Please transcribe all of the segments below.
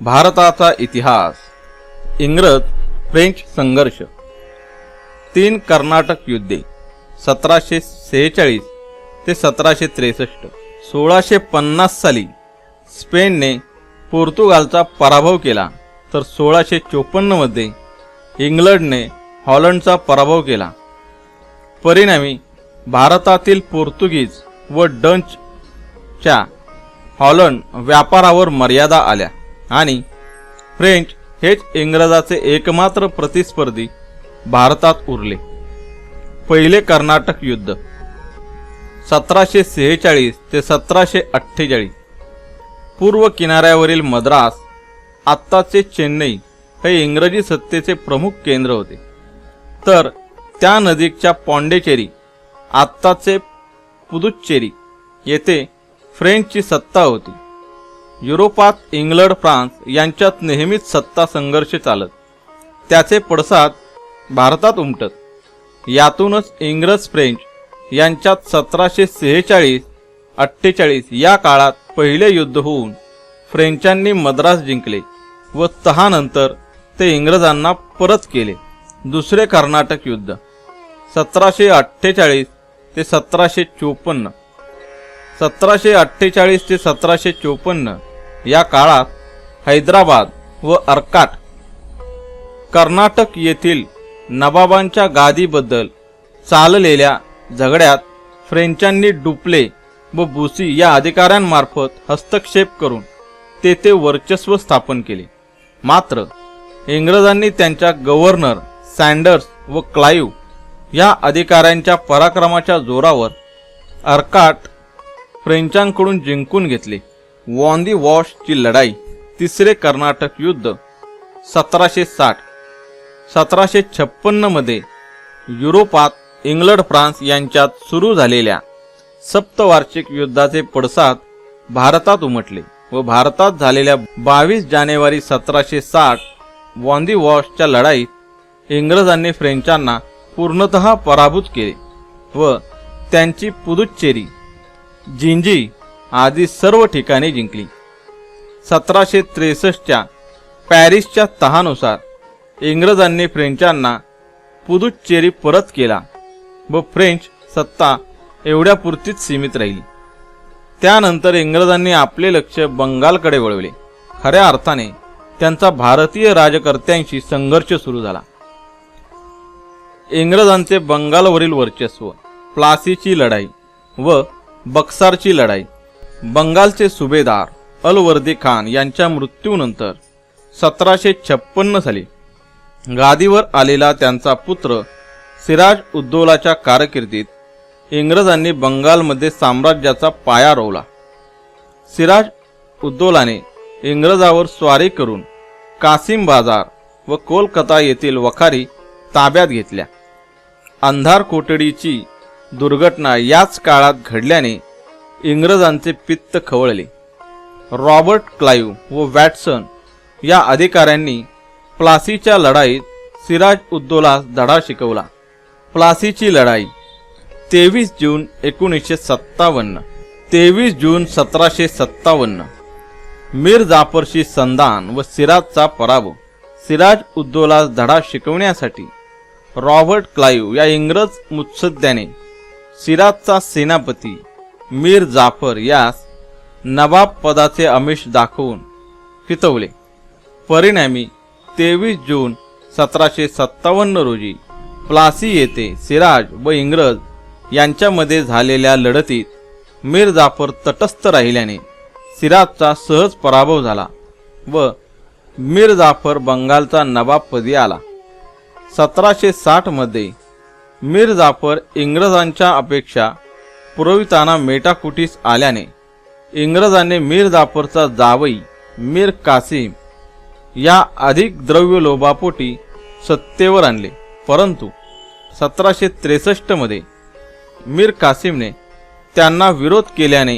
भारताचा इतिहास. इंग्रज फ्रेंच संघर्ष. तीन कर्नाटक युद्धे सतराशे सेहेचाळीस ते सतराशे त्रेसष्ट. सोळाशे पन्नास साली स्पेनने पोर्तुगालचा पराभव केला तर सोळाशे चोपन्नमध्ये इंग्लंडने हॉलंडचा पराभव केला. परिणामी भारतातील पोर्तुगीज व डंचच्या हॉलंड व्यापारावर मर्यादा आल्या. आणि फ्रेंच हेच इंग्रजाचे एकमात्र प्रतिस्पर्धी भारतात उरले. पहिले कर्नाटक युद्ध. सतराशे सेहेचाळीस ते सतराशे अठ्ठेचाळीस. पूर्व किनाऱ्यावरील मद्रास आत्ताचे चेन्नई हे इंग्रजी सत्तेचे प्रमुख केंद्र होते. तर त्या नजीकच्या पॉंडेचेरी आत्ताचे पुदुच्चेरी येथे फ्रेंचची सत्ता होती. युरोपात इंग्लंड फ्रान्स यांच्यात नेहमीच सत्ता संघर्ष चालत. त्याचे पडसाद भारतात उमटत. यातूनच इंग्रज फ्रेंच यांच्यात सतराशे सेहेचाळीस अठ्ठेचाळीस या काळात पहिले युद्ध होऊन फ्रेंचांनी मद्रास जिंकले व तहानंतर ते इंग्रजांना परत केले. दुसरे कर्नाटक युद्ध. सतराशे अठ्ठेचाळीस ते सतराशे चोपन्न. सतराशे अठ्ठेचाळीस ते सतराशे चोपन्न या काळात हैदराबाद व अर्काट कर्नाटक येथील नवाबांच्या गादीबद्दल चाललेल्या झगड्यात फ्रेंचांनी डुपले व बुसी या अधिकाऱ्यांमार्फत हस्तक्षेप करून तेथे वर्चस्व स्थापन केले. मात्र इंग्रजांनी त्यांच्या गव्हर्नर सँडर्स व क्लाईव्ह या अधिकाऱ्यांच्या पराक्रमाच्या जोरावर अर्काट फ्रेंचांकडून जिंकून घेतले. वॉन्दी वॉशची लढाई तिसरे कर्नाटक युद्ध सतराशे साठ. सतराशे छप्पन्नमध्ये युरोपात इंग्लंड फ्रान्स यांच्यात सुरू झालेल्या सप्तवार्षिक युद्धाचे पडसाद भारतात उमटले व भारतात झालेल्या बावीस जानेवारी सतराशे साठ वॉन्दी वॉशच्या लढाईत इंग्रजांनी फ्रेंचांना पूर्णतः पराभूत केले व त्यांची पुदुच्चेरी जिंजी आदी सर्व ठिकाणे जिंकली. सतराशे त्रेसष्टच्या पॅरिसच्या तहानुसार इंग्रजांनी फ्रेंचांना पुदुच्चेरी परत केला व फ्रेंच सत्ता एवढ्यापुरतीच सीमित राहिली. त्यानंतर इंग्रजांनी आपले लक्ष बंगालकडे वळवले. खऱ्या अर्थाने त्यांचा भारतीय राजकर्त्यांशी संघर्ष सुरू झाला. इंग्रजांचे बंगालवरील वर्चस्व प्लासीची लढाई व बक्सारची लढाई. बंगालचे सुभेदार अलवर्दी खान यांच्या मृत्यूनंतर सतराशे छप्पन्न साली गादीवर आलेला त्यांचा पुत्र सिराज उद्दौलाच्या कारकिर्दीत इंग्रजांनी बंगालमध्ये साम्राज्याचा पाया रोवला. सिराज उद्दौलाने इंग्रजावर स्वारी करून कासिम बाजार व कोलकाता येथील वखारी ताब्यात घेतल्या. अंधार कोठडीची दुर्घटना याच काळात घडल्याने इंग्रजांचे पित्त खवळले. रॉबर्ट क्लाईव्ह व वॅटसन या अधिकाऱ्यांनी प्लासीच्या लढाईत सिराज उद्दोलास धडा शिकवला. प्लासीची लढाई तेवीस जून एकोणीसशे सत्तावन्न तेवीस जून सतराशे सत्तावन्न. मीर जाफरशी संधान व सिराजचा पराभव सिराज उद्दोलास धडा शिकवण्यासाठी रॉबर्ट क्लाईव्ह या इंग्रज मुत्सद्याने सिराजचा सेनापती मीर जाफर यास नवाब पदाचे आमिष दाखवून फितवले. परिणामी तेवीस जून सतराशे सत्तावन्न रोजी प्लासी येथे सिराज व इंग्रज यांच्यामध्ये झालेल्या लढतीत मीर जाफर तटस्थ राहिल्याने सिराजचा सहज पराभव झाला व मीर जाफर बंगालचा नवाबपदी आला. सतराशे साठमध्ये मीर जाफर इंग्रजांच्या अपेक्षा पुरविताना मेटाकुटीस आल्याने इंग्रजांनी मीर जाफरचा जावई मीर कासिम या अधिक द्रव्य लोभापोटी सत्तेवर आणले. परंतु सतराशे त्रेसष्टमध्ये मीर कासिमने त्यांना विरोध केल्याने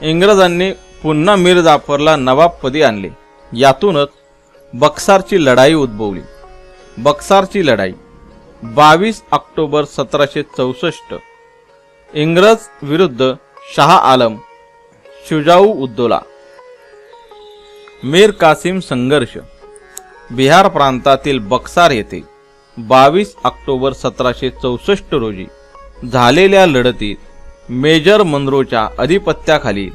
इंग्रजांनी पुन्हा मीर जाफरला नवाबपदी आणले. यातूनच बक्सारची लढाई उद्भवली. बक्सारची लढाई बावीस ऑक्टोबर सतराशे चौसष्ट. इंग्रज विरुद्ध शाह आलम शुजाऊ उद्दोला. मीर कासिम संघर्ष. बिहार प्रांतातील बक्सार येथे बावीस ऑक्टोबर सतराशे चौसष्ट रोजी झालेल्या लढतीत मेजर मनरोच्या अधिपत्याखाली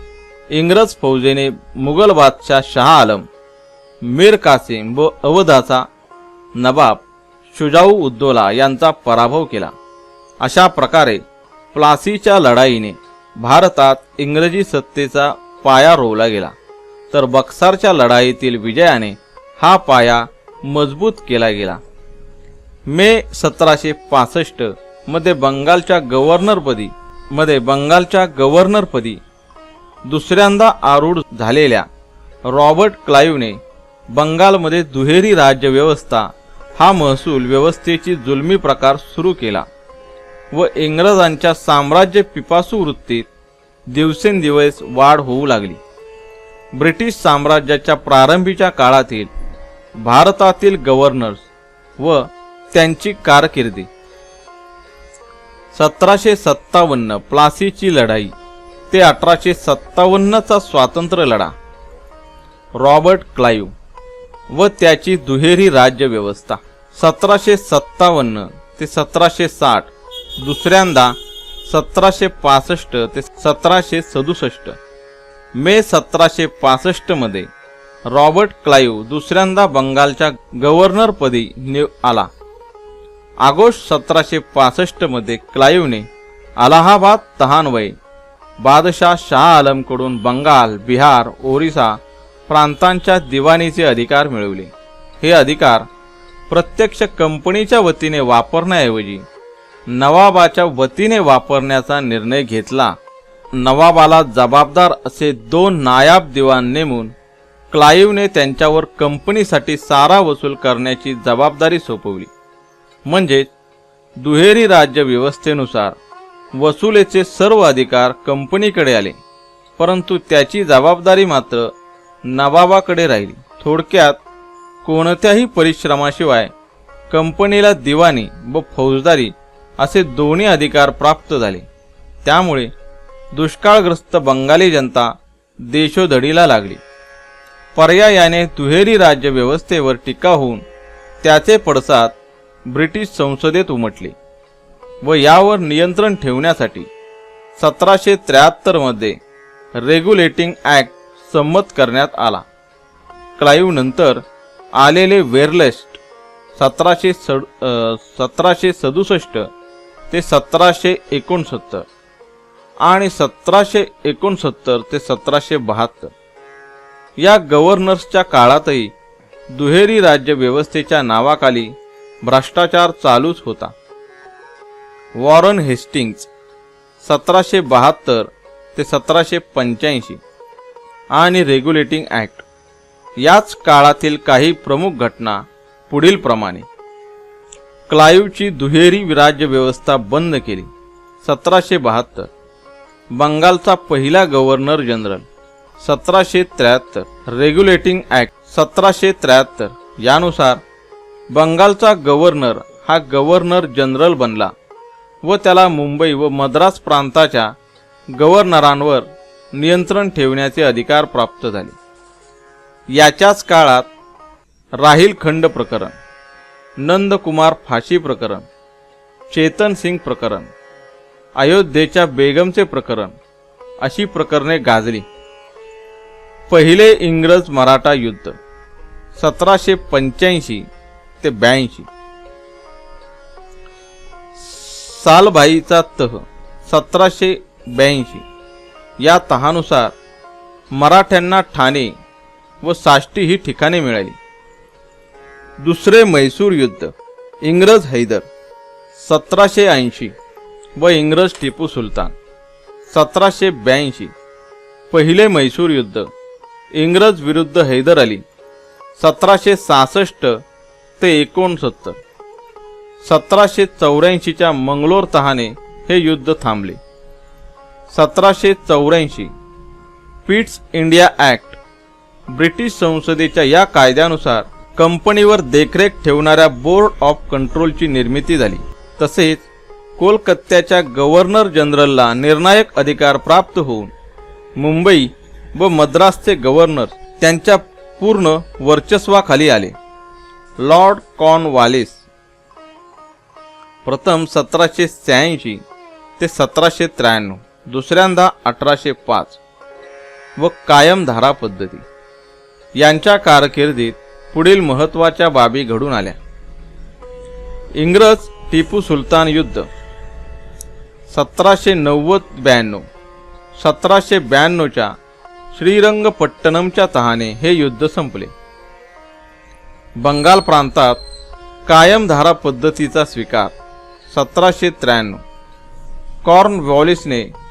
इंग्रज फौजेने मुघल बादशाह शाह आलम मीर कासिम व अवधाचा नवाब शुजाऊ उद्दोला यांचा पराभव केला. अशा प्रकारे प्लासीच्या लढाईने भारतात इंग्रजी सत्तेचा पाया रोवला गेला. तर बक्सारच्या लढाईतील विजयाने हा पाया मजबूत केला गेला. मे सतराशे पासष्टमध्ये बंगालच्या गव्हर्नरपदी मध्ये बंगालच्या गव्हर्नरपदी दुसऱ्यांदा आरूढ झालेल्या रॉबर्ट क्लाईव्हने बंगालमध्ये दुहेरी राज्यव्यवस्था हा महसूल व्यवस्थेची जुलमी प्रकार सुरू केला व इंग्रजांच्या साम्राज्य पिपासू वृत्तीत दिवसेंदिवस वाढ होऊ लागली. ब्रिटिश साम्राज्याच्या प्रारंभीच्या काळातील भारतातील गव्हर्नर्स व त्यांची कारकिर्दी. सतराशे सत्तावन्न प्लासीची लढाई ते अठराशे सत्तावन्नचा स्वातंत्र्य लढा. रॉबर्ट क्लाईव्ह व त्याची दुहेरी राज्यव्यवस्था. सतराशे सत्तावन्न ते सतराशे साठ. दुसऱ्यांदा सतराशे पासष्ट ते सतराशे सदुसष्ट. मे सतराशे पासष्टमध्ये रॉबर्ट क्लाईव्ह दुसऱ्यांदा बंगालच्या गव्हर्नरपदी निव आला. ऑगस्ट सतराशे पासष्टमध्ये क्लाईव्हने अलाहाबाद तहानवय बादशाह शाह आलमकडून बंगाल बिहार ओरिसा प्रांतांच्या दिवाणीचे अधिकार मिळवले. हे अधिकार प्रत्यक्ष कंपनीच्या वतीने वापरण्याऐवजी नवाबाच्या वतीने वापरण्याचा निर्णय घेतला. नवाबाला जबाबदार असे दोन नायाब दिवाण नेमून क्लाईव्हने त्यांच्यावर कंपनीसाठी सारा वसूल करण्याची जबाबदारी सोपवली. म्हणजेच दुहेरी राज्य व्यवस्थेनुसार वसुलेचे सर्व अधिकार कंपनीकडे आले. परंतु त्याची जबाबदारी मात्र नवाबाकडे राहिली. थोडक्यात कोणत्याही परिश्रमाशिवाय कंपनीला दिवाणी व फौजदारी असे दोन्ही अधिकार प्राप्त झाले. त्यामुळे दुष्काळग्रस्त बंगाली जनता देशोधडीला लागली. पर्यायाने दुहेरी राज्य व्यवस्थेवर टीका होऊन त्याचे पडसाद ब्रिटिश संसदेत उमटले व यावर नियंत्रण ठेवण्यासाठी सतराशे त्र्याहत्तरमध्ये रेग्युलेटिंग ॲक्ट संमत करण्यात आला. क्लाईव्ह नंतर आलेले वेरलेस्ट सतराशे सड सतराशे सदुसष्ट ते सतराशे एकोणसत्तर आणि सतराशे एकोणसत्तर ते सतराशे बहात्तर. या गव्हर्नर्सच्या काळातही दुहेरी राज्य व्यवस्थेच्या नावाखाली भ्रष्टाचार चालूच होता. वॉरन हेस्टिंग्ज सतराशे बहात्तर ते सतराशे पंच्याऐंशी आणि रेग्युलेटिंग ॲक्ट याच काळातील काही प्रमुख घटना पुढीलप्रमाणे क्लाईव्हची दुहेरी विराज्य व्यवस्था बंद केली. सतराशे बहात्तर. बंगालचा पहिला गव्हर्नर जनरल. सतराशे त्र्याहत्तर. रेग्युलेटिंग ॲक्ट सतराशे त्र्याहत्तर. यानुसार बंगालचा गव्हर्नर हा गव्हर्नर जनरल बनला व त्याला मुंबई व मद्रास प्रांताच्या गव्हर्नरांवर नियंत्रण ठेवण्याचे अधिकार प्राप्त झाले. याच्याच काळात राहील खंड प्रकरण नंदकुमार फाशी प्रकरण चेतन सिंग प्रकरण अयोध्येच्या बेगमचे प्रकरण अशी प्रकरणे गाजली. पहिले इंग्रज मराठा युद्ध सतराशे पंच्याऐंशी ते ब्याऐंशी. सालभाईचा तह सतराशे ब्याऐंशी. या तहानुसार मराठ्यांना ठाणे व साष्टी ही ठिकाणे मिळाली. दुसरे मैसूर युद्ध इंग्रज हैदर सतराशे ऐंशी व इंग्रज टिपू सुलतान सतराशे ब्याऐंशी. पहिले मैसूर युद्ध इंग्रज विरुद्ध हैदर अली सतराशे सहासष्ट ते एकोणसत्तर. सतराशे चौऱ्याऐंशीच्या मंगलोर तहाने हे युद्ध थांबले. सतराशे चौऱ्याऐंशी. पिट्स इंडिया ॲक्ट ब्रिटिश संसदेच्या या कायद्यानुसार कंपनीवर देखरेख ठेवणाऱ्या बोर्ड ऑफ कंट्रोलची निर्मिती झाली. तसेच कोलकात्याच्या गव्हर्नर जनरलला निर्णायक अधिकार प्राप्त होऊन मुंबई व मद्रासचे गव्हर्नर त्यांच्या पूर्ण वर्चस्वाखाली आले. लॉर्ड कॉर्नवालिस प्रथम सतराशे शहाऐंशी ते सतराशे त्र्याण्णव. दुसऱ्यांदा अठराशे पाच. व कायम धारा पद्धती. यांच्या कारकिर्दीत पुढील महत्त्वाच्या बाबी घडून आल्या. इंग्रज टिपू सुलतान युद्ध. सतराशे नव्वद ब्याण्णव. सतराशे ब्याण्णवच्या श्रीरंगपट्टणमच्या तहाने हे युद्ध संपले. बंगाल प्रांतात कायम धारा पद्धतीचा स्वीकार सतराशे त्र्याण्णव. कॉर्नवॉलिसने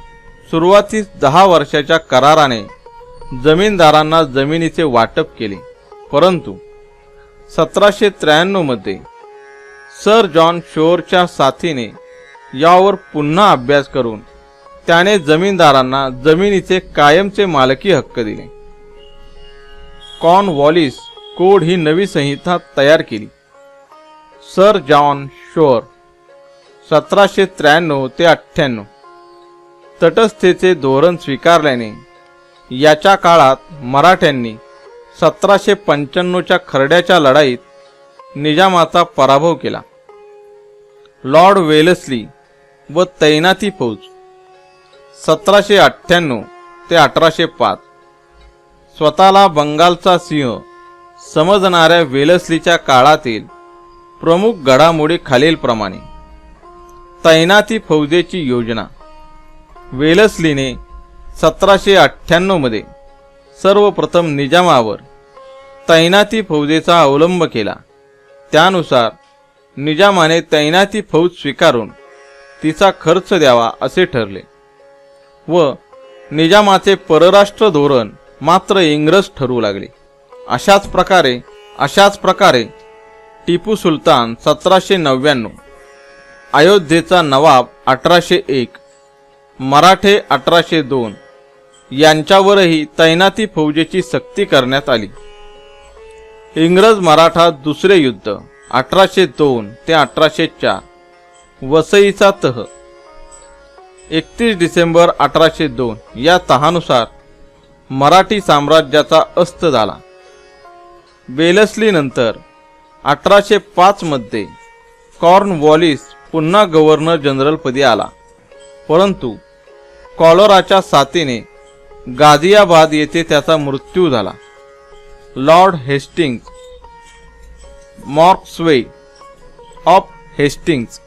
सुरुवातीस दहा वर्षाच्या कराराने जमीनदारांना जमिनीचे वाटप केले. परंतु सतराशे त्र्याण्णवमध्ये सर जॉन शोरच्या साथीने यावर पुन्हा अभ्यास करून त्याने जमीनदारांना जमिनीचे कायमचे मालकी हक्क दिले. कॉन वॉलिस कोड ही नवी संहिता तयार केली. सर जॉन शोर सतराशे त्र्याण्णव ते अठ्ठ्याण्णव. तटस्थेचे धोरण स्वीकारल्याने याच्या काळात मराठ्यांनी सतराशे पंच्याण्णवच्या खरड्याच्या लढाईत निजामाचा पराभव केला. लॉर्ड वेलस्ली व तैनाती फौज सतराशे अठ्ठ्याण्णव ते अठराशे पाच. स्वतःला बंगालचा सिंह समजणाऱ्या वेलस्लीच्या काळातील प्रमुख घडामोडी खालीलप्रमाणे. तैनाती फौजेची योजना वेलस्लीने सतराशे अठ्ठ्याण्णवमध्ये सर्वप्रथम निजामावर तैनाती फौजेचा अवलंब केला. त्यानुसार निजामाने तैनाती फौज स्वीकारून तिचा खर्च द्यावा असे ठरले व निजामाचे परराष्ट्र धोरण मात्र इंग्रज ठरू लागले. अशाच प्रकारे अशाच प्रकारे टिपू सुलतान सतराशे नव्याण्णव अयोध्येचा नवाब अठराशे एक मराठे अठराशे दोन. यांच्यावरही तैनाती फौजेची सक्ती करण्यात आली. इंग्रज मराठा दुसरे युद्ध अठराशे दोन ते अठराशे चार. वसईचा तह. एकतीस डिसेंबर अठराशे दोन या तहानुसार मराठी साम्राज्याचा अस्त झाला. बेलसलीनंतर अठराशे पाचमध्ये कॉर्नवॉलिस पुन्हा गव्हर्नर जनरलपदी आला. परंतु कॉलोराच्या साथीने गाझियाबाद येथे त्याचा मृत्यू झाला. Lord Hastings Marquess of Hastings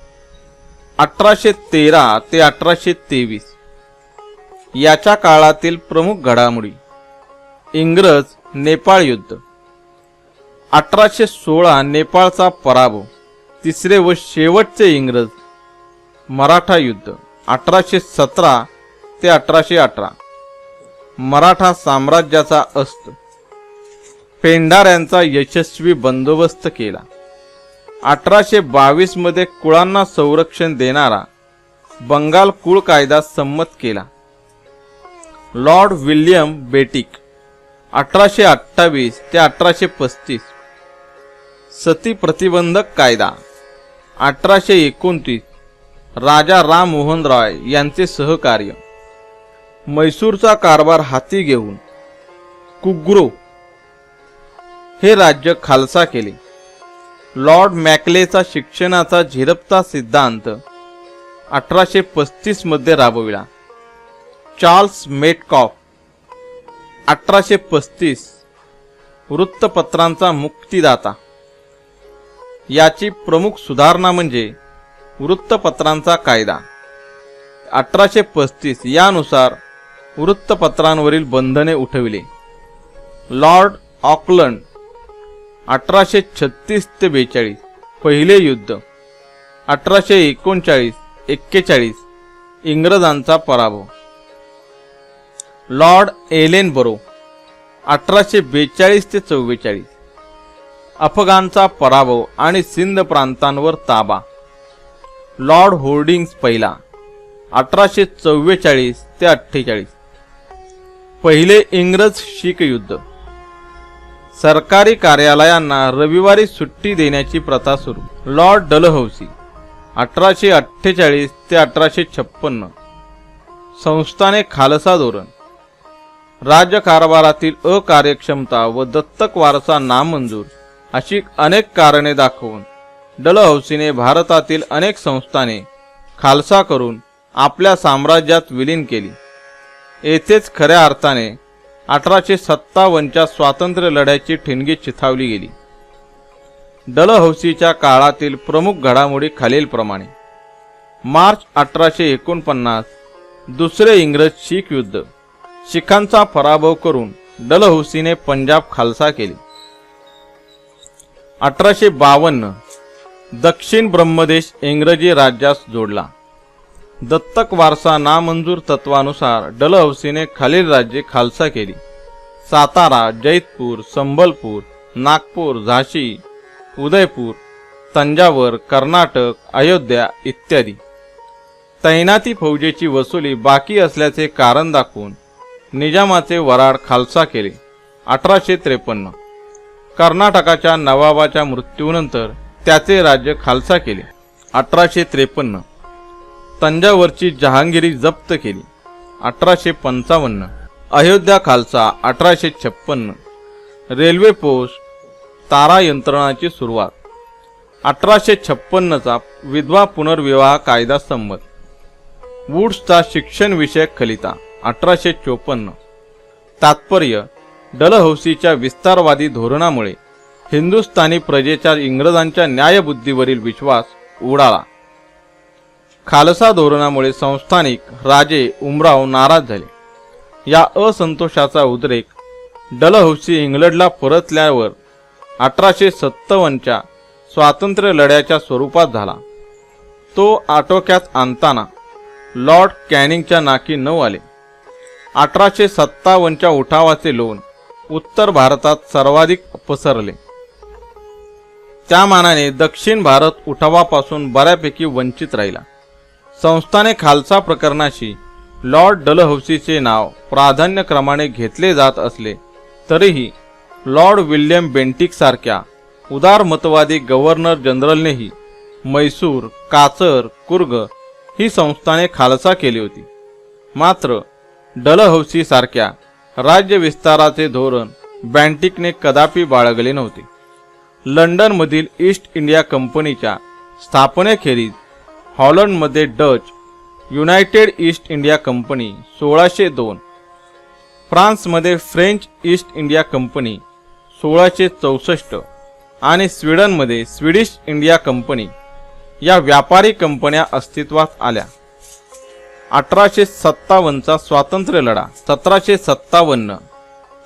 अठराशे तेरा ते अठराशे तेवीस. याच्या काळातील प्रमुख घडामोडी इंग्रज नेपाळ युद्ध. अठराशे सोळा नेपाळचा पराभव तिसरे व शेवटचे इंग्रज मराठा युद्ध. अठराशे सतरा ते अठराशे अठरा. मराठा साम्राज्याचा अस्त पेंढाऱ्यांचा यशस्वी बंदोबस्त केला. अठराशे बावीसमध्ये कुळांना संरक्षण देणारा बंगाल कुळ कायदा संमत केला. लॉर्ड विल्यम बेटिक अठराशे अठ्ठावीस ते अठराशे पस्तीस. सती प्रतिबंधक कायदा अठराशे एकोणतीस. राजा राम मोहन रॉय यांचे सहकार्य. मैसूरचा कारभार हाती घेऊन कुग्रो हे राज्य खालसा केले. लॉर्ड मॅकलेचा शिक्षणाचा झिरपता सिद्धांत अठराशे पस्तीसमध्ये राबविला. चार्ल्स मेटकॉफ अठराशे पस्तीस वृत्तपत्रांचा मुक्तिदाता. याची प्रमुख सुधारणा म्हणजे वृत्तपत्रांचा कायदा. अठराशे पस्तीस यानुसार वृत्तपत्रांवरील बंधने उठविले. लॉर्ड ऑकलंड अठराशे छत्तीस ते बेचाळीस पहिले युद्ध अठराशे एकोणचाळीस एक्केचाळीस इंग्रजांचा पराभव. लॉर्ड एलेन बरो अठराशे बेचाळीस ते चव्वेचाळीस अफगाणचा पराभव आणि सिंध प्रांतांवर ताबा. लॉर्ड होर्डिंग्स पहिला अठराशे चव्वेचाळीस ते अठ्ठेचाळीस. पहिले इंग्रज शीख युद्ध. सरकारी कार्यालयांना रविवारी सुट्टी देण्याची प्रथा सुरू. लॉर्ड डलहौसी अठराशे अठ्ठेचाळीस ते अठराशे छप्पन्न. संस्थाने खालसा धोरण. राज्यकारभारातील अकार्यक्षमता व दत्तक वारसा नामंजूर अशी अनेक कारणे दाखवून डलहौसीने भारतातील अनेक संस्थाने खालसा करून आपल्या साम्राज्यात विलीन केली. येथेच खऱ्या अर्थाने अठराशे सत्तावन्नच्या स्वातंत्र्य लढ्याची ठिणगी चिथावली गेली. डलहौसीच्या काळातील प्रमुख घडामोडी खालीलप्रमाणे. मार्च अठराशे एकोणपन्नास दुसरे इंग्रज शीख युद्ध. शिखांचा पराभव करून डलहौसीने पंजाब खालसा केली. अठराशे बावन्न दक्षिण ब्रह्मदेश इंग्रजी राज्यास जोडला. दत्तक वारसा नामंजूर तत्वानुसार डलहौसीने खालील राज्ये खालसा केली. सातारा जैतपूर संबलपूर नागपूर झाशी उदयपूर तंजावर कर्नाटक अयोध्या इत्यादी. तैनाती फौजेची वसुली बाकी असल्याचे कारण दाखवून निजामाचे वराड खालसा केले. अठराशे त्रेपन्न. कर्नाटकाच्या नवाबाच्या मृत्यूनंतर त्याचे राज्य खालसा केले. अठराशे त्रेपन्न. तंजावरची जहांगिरी जप्त केली. अठराशे पंचावन्न. अयोध्या खालसा अठराशे छप्पन्न. रेल्वे पोस्ट तारा यंत्रणाची सुरुवात. अठराशे छप्पन्नचा विधवा पुनर्विवाह कायदा संमत. वुड्सचा शिक्षणविषयक खलिता अठराशे चोपन्न. तात्पर्य डलहौसीच्या विस्तारवादी धोरणामुळे हिंदुस्थानी प्रजेचा इंग्रजांच्या न्यायबुद्धीवरील विश्वास उडाला. खालसा धोरणामुळे संस्थानिक राजे उमराव नाराज झाले. या असंतोषाचा उद्रेक डलहौसी इंग्लंडला परतल्यावर अठराशे सत्तावन्नच्या स्वातंत्र्य लढ्याच्या स्वरूपात झाला. तो आटोक्यात आणताना लॉर्ड कॅनिंगच्या नाकी न आले. अठराशे सत्तावन्नच्या उठावाचे लोण उत्तर भारतात सर्वाधिक पसरले. त्या मानाने दक्षिण भारत उठावापासून बऱ्यापैकी वंचित राहिला. संस्थाने खालसा प्रकरणाशी लॉर्ड डलहौसीचे नाव प्राधान्यक्रमाने घेतले जात असले तरीही लॉर्ड विल्यम बेंटिकसारख्या उदारमतवादी गव्हर्नर जनरलनेही मैसूर काचर कुर्ग ही संस्थाने खालसा केली होती. मात्र डलहौसीसारख्या राज्य विस्ताराचे धोरण बँटिकने कदापि बाळगले नव्हते. लंडनमधील ईस्ट इंडिया कंपनीच्या स्थापनेखेरीज हॉलंडमध्ये Dutch united east India company सोळाशे दोन. फ्रान्समध्ये फ्रेंच ईस्ट इंडिया कंपनी सोळाशे चौसष्ट. आणि स्वीडनमध्ये स्वीडिश इंडिया कंपनी या व्यापारी कंपन्या अस्तित्वात आल्या. अठराशे सत्तावन्नचा स्वातंत्र्य लढा सतराशे सत्तावन्न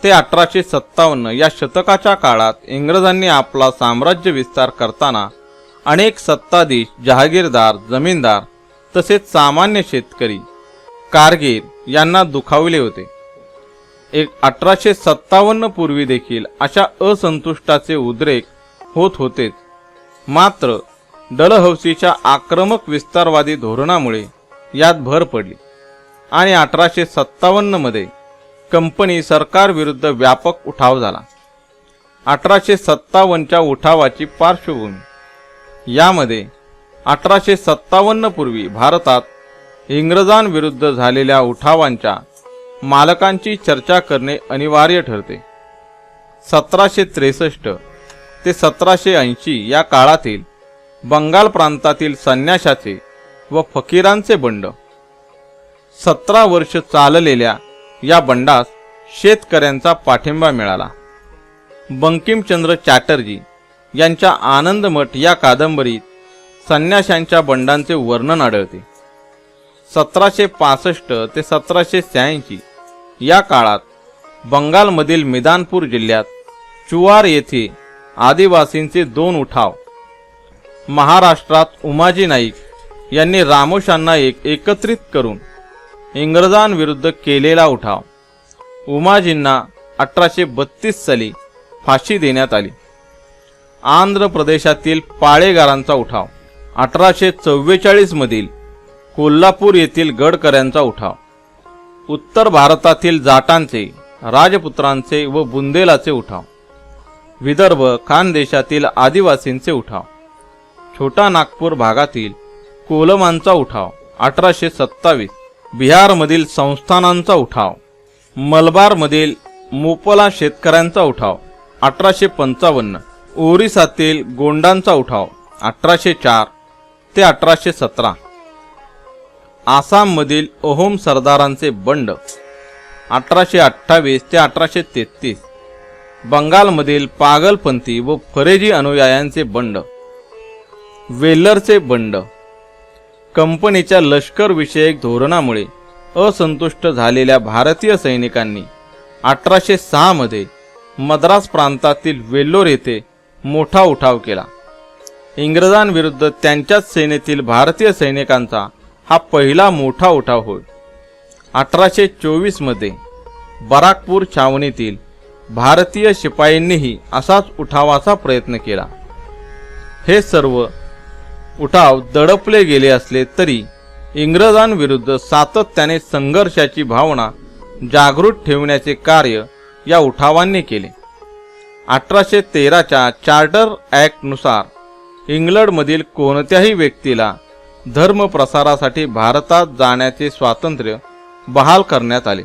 ते अठराशे सत्तावन्न या शतकाच्या काळात इंग्रजांनी आपला साम्राज्य विस्तार करताना अनेक सत्ताधीश जहागीरदार जमीनदार तसेच सामान्य शेतकरी कारगीर यांना दुखावले होते. एक अठराशे सत्तावन्न पूर्वी देखील अशा असंतुष्टाचे उद्रेक होत होतेच. मात्र डलहौसीच्या आक्रमक विस्तारवादी धोरणामुळे यात भर पडली आणि अठराशे सत्तावन्नमध्ये कंपनी सरकारविरुद्ध व्यापक उठाव झाला. अठराशे सत्तावन्नच्या उठावाची पार्श्वभूमी यामध्ये अठराशे सत्तावन्न पूर्वी भारतात इंग्रजांविरुद्ध झालेल्या उठावांच्या मालकांची चर्चा करणे अनिवार्य ठरते. सतराशे त्रेसष्ट ते सतराशे ऐंशी या काळातील बंगाल प्रांतातील संन्याशाचे व फकीरांचे बंड. सतरा वर्ष चाललेल्या या बंडास शेतकऱ्यांचा पाठिंबा मिळाला. बंकिमचंद्र चॅटर्जी यांच्या आनंदमठ या कादंबरीत संन्याशांच्या बंडांचे वर्णन आढळते. सतराशे पासष्ट ते सतराशे शहाऐंशी या काळात बंगालमधील मिदानपूर जिल्ह्यात चुवार येथे आदिवासींचे दोन उठाव महाराष्ट्रात उमाजी नाईक यांनी रामोशांना एक एकत्रित करून इंग्रजांविरुद्ध केलेला उठाव. उमाजींना अठराशे बत्तीस साली फाशी देण्यात आली. आंध्र प्रदेशातील पाळेगारांचा उठाव. अठराशे चव्वेचाळीस मधील कोल्हापूर येथील गडकऱ्यांचा उठाव. उत्तर भारतातील जाटांचे राजपुत्रांचे व बुंदेलाचे उठाव. विदर्भ खानदेशातील आदिवासींचे उठाव. छोटा नागपूर भागातील कोलमांचा उठाव अठराशे सत्तावीस. बिहारमधील संस्थानांचा उठाव. मलबारमधील मोपला शेतकऱ्यांचा उठाव अठराशे पंचावन्न. ओरिसातील गोंडांचा उठाव अठराशे चार ते अठराशे सतरा. आसाममधील ओहोम सरदारांचे बंड अठराशे अठ्ठावीस ते अठराशे तेहतीस. बंगालमधील पागलपंथी व फरेजी अनुयायांचे बंड वेल्लरचे बंड. कंपनीच्या लष्करविषयक धोरणामुळे असंतुष्ट झालेल्या भारतीय सैनिकांनी अठराशे सहामध्ये मद्रास प्रांतातील वेल्लोर येथे मोठा उठाव केला. इंग्रजांविरुद्ध त्यांच्याच सेनेतील भारतीय सैनिकांचा हा पहिला मोठा उठाव होय. अठराशे चोवीसमध्ये बराकपूर छावणीतील भारतीय शिपाईंनीही असाच उठावाचा प्रयत्न केला. हे सर्व उठाव दडपले गेले असले तरी इंग्रजांविरुद्ध सातत्याने संघर्षाची भावना जागृत ठेवण्याचे कार्य या उठावांनी केले. अठराशे तेराच्या चार्टर ॲक्टनुसार इंग्लंडमधील कोणत्याही व्यक्तीला धर्म प्रसारासाठी भारतात जाण्याचे स्वातंत्र्य बहाल करण्यात आले.